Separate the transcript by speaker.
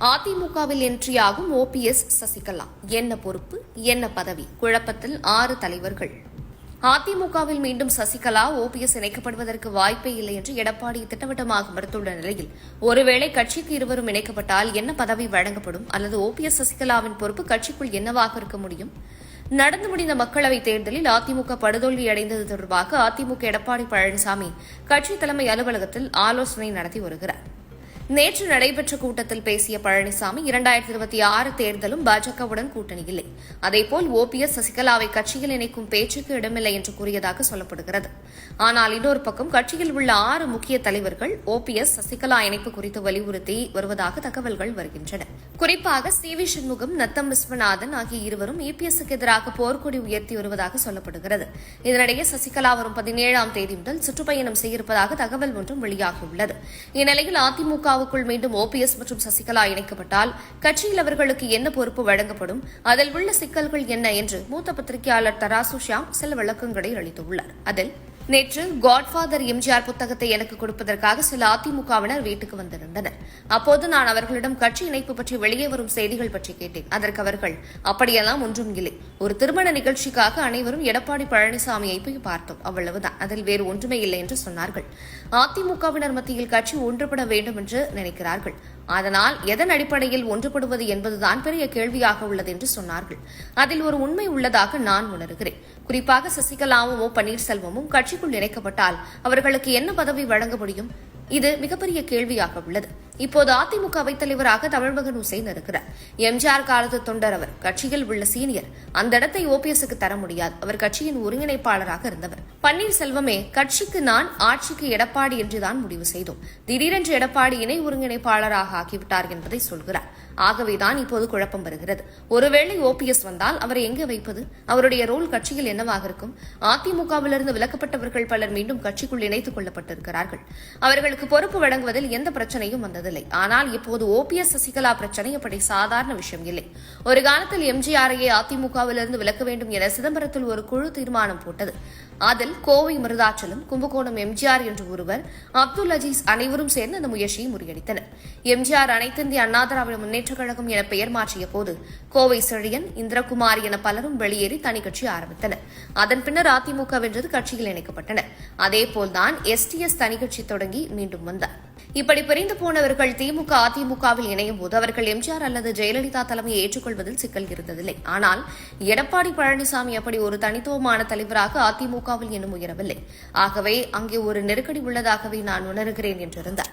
Speaker 1: அதிமுகவில் என்ட்ரியாகும் ஓபிஎஸ் சசிகலா. என்ன பொறுப்பு? என்ன பதவி? குழப்பத்தில் ஆறு தலைவர்கள். அதிமுகவில் மீண்டும் சசிகலா ஓபிஎஸ் இணைக்கப்படுவதற்கு வாய்ப்பே இல்லை என்று எடப்பாடி திட்டவட்டமாக மறுத்துள்ள நிலையில் ஒருவேளை கட்சிக்கு இருவரும் இணைக்கப்பட்டால் என்ன பதவி வழங்கப்படும்? அல்லது ஓபிஎஸ் சசிகலாவின் பொறுப்பு கட்சிக்குள் என்னவாக இருக்க முடியும்? நடந்து முடிந்த மக்களவைத் தேர்தலில் அதிமுக படுதோல்வி அடைந்தது தொடர்பாக அதிமுக எடப்பாடி பழனிசாமி கட்சி தலைமை அலுவலகத்தில் ஆலோசனை நடத்தி வருகிறார். நேற்று நடைபெற்ற கூட்டத்தில் பேசிய பழனிசாமி இரண்டாயிரத்தி இருபத்தி ஆறு தேர்தலும் பாஜகவுடன் கூட்டணி இல்லை. அதேபோல் ஓபிஎஸ் சசிகலாவை கட்சியில் இணைக்கும் பேச்சுக்கு இடமில்லை என்று கூறியதாக சொல்லப்படுகிறது. ஆனால் இன்னொரு பக்கம் கட்சியில் உள்ள ஆறு முக்கிய தலைவர்கள் ஓபிஎஸ் சசிகலா இணைப்பு குறித்து வலியுறுத்தி வருவதாக தகவல்கள் வருகின்றன. குறிப்பாக சி வி சண்முகம் நத்தம் விஸ்வநாதன் ஆகிய இருவரும் இபிஎஸ்க்கு எதிராக போர்க்கொடி உயர்த்தி வருவதாக சொல்லப்படுகிறது. இதனிடையே சசிகலா வரும் பதினேழாம் தேதி முதல் சுற்றுப்பயணம் செய்யிருப்பதாக தகவல் ஒன்றும் வெளியாகியுள்ளது. இந்நிலையில் அதிமுகவுக்குள் மீண்டும் ஓபிஎஸ் மற்றும் சசிகலா இணைக்கப்பட்டால் கட்சியில் அவர்களுக்கு என்ன பொறுப்பு வழங்கப்படும்? அதில் உள்ள சிக்கல்கள் என்ன? என்று மூத்த பத்திரிகையாளர் தராசு ஷியாம் சில விளக்கங்களை அளித்துள்ளார். அதில் நேற்று காட்ஃபாதர் எம்ஜிஆர் புத்தகத்தை எனக்கு கொடுப்பதற்காக சில அதிமுகவினர் வீட்டுக்கு வந்திருந்தனர். அப்போது நான் அவர்களிடம் கட்சி இணைப்பு பற்றி வெளியே வரும் செய்திகள் பற்றி கேட்டேன். அதற்கு அவர்கள் அப்படியெல்லாம் ஒன்றும் இல்லை. ஒரு திருமண நிகழ்ச்சிக்காக அனைவரும் எடப்பாடி பழனிசாமியை போய் பார்த்தோம். அவ்வளவுதான். அதில் வேறு ஒன்றுமே இல்லை என்று சொன்னார்கள். அதிமுகவினர் மத்தியில் கட்சி ஒன்றுபட வேண்டும் என்று நினைக்கிறார்கள். அதனால் எதன் அடிப்படையில் ஒன்றுபடுவது என்பதுதான் பெரிய கேள்வியாக உள்ளது என்று சொன்னார்கள். அதில் ஒரு உண்மை உள்ளதாக நான் உணர்கிறேன். குறிப்பாக சசிகலாவும் ஓ பன்னீர்செல்வமும் கட்சிக்குள் இணைக்கப்பட்டால் அவர்களுக்கு என்ன பதவி வழங்க முடியும்? இது மிகப்பெரிய கேள்வியாக உள்ளது. இப்போது அதிமுக அவைத்தலைவராக தமிழ்மகன் ஹுசைன் இருக்கிறார். எம்ஜிஆர் காலத்து தொண்டர் அவர். கட்சியில் உள்ள சீனியர். அந்த இடத்தை ஓபிஎஸ்க்கு தர முடியாது. அவர் கட்சியின் ஒருங்கிணைப்பாளராக இருந்தவர். பன்னீர்செல்வமே கட்சிக்கு நான் ஆட்சிக்கு எடப்பாடி என்றுதான் முடிவு செய்தோம். திடீரென்று எடப்பாடி இணை ஒருங்கிணைப்பாளராக ஆகிவிட்டார் என்பதை சொல்கிறார். ஆகவேதான் இப்போது குழப்பம் வருகிறது. ஒருவேளை ஓபிஎஸ் வந்தால் அவரை எங்கே வைப்பது? அவருடைய ரோல் கட்சியில் என்னவாக இருக்கும்? அதிமுகவிலிருந்து விலக்கப்பட்டவர்கள் பலர் மீண்டும் கட்சிக்குள் இணைத்துக் கொள்ளப்பட்டிருக்கிறார்கள். அவர்களுக்கு பொறுப்பு வழங்குவதில் எந்த பிரச்சனையும் வந்தது இருந்ததில்லை ஆனால் இப்போது ஓபிஎஸ் சசிகலா பிரச்சனை அப்படி சாதாரண விஷயம் இல்லை. ஒரு காலத்தில் எம்ஜிஆரையே அதிமுகவிலிருந்து விலக்க வேண்டும் என சிதம்பரத்தில் ஒரு குழு தீர்மானம் போட்டது. அதில் கோவை மருதாச்சலம் கும்பகோணம் எம்ஜிஆர் என்று ஒருவர் அப்துல் அஜீஸ் அனைவரும் சேர்ந்து அந்த முயற்சியை முறியடித்தனர். எம்ஜிஆர் அனைத்திந்திய அண்ணா திராவிட முன்னேற்றக் கழகம் என பெயர் மாற்றிய போது கோவை செழியன் இந்திரகுமார் என பலரும் வெளியேறி தனி கட்சி ஆரம்பித்தனர். அதன் பின்னர் அதிமுக வென்றது கட்சியில் இணைக்கப்பட்டனர். அதேபோல்தான் எஸ்டிஎஸ் தனி கட்சி தொடங்கி மீண்டும் வந்தார். இப்படி பிரிந்து போனவர்கள் திமுக அதிமுகவில் இணையும் போது அவர்கள் எம்ஜிஆர் அல்லது ஜெயலலிதா தலைமையை ஏற்றுக்கொள்வதில் சிக்கல் இருந்ததில்லை. ஆனால் எடப்பாடி பழனிசாமி அப்படி ஒரு தனித்துவமான தலைவராக அதிமுகவில் இன்னும் உயரவில்லை. ஆகவே அங்கே ஒரு நெருக்கடி உள்ளதாகவே நான் உணர்கிறேன் என்றிருந்தார்.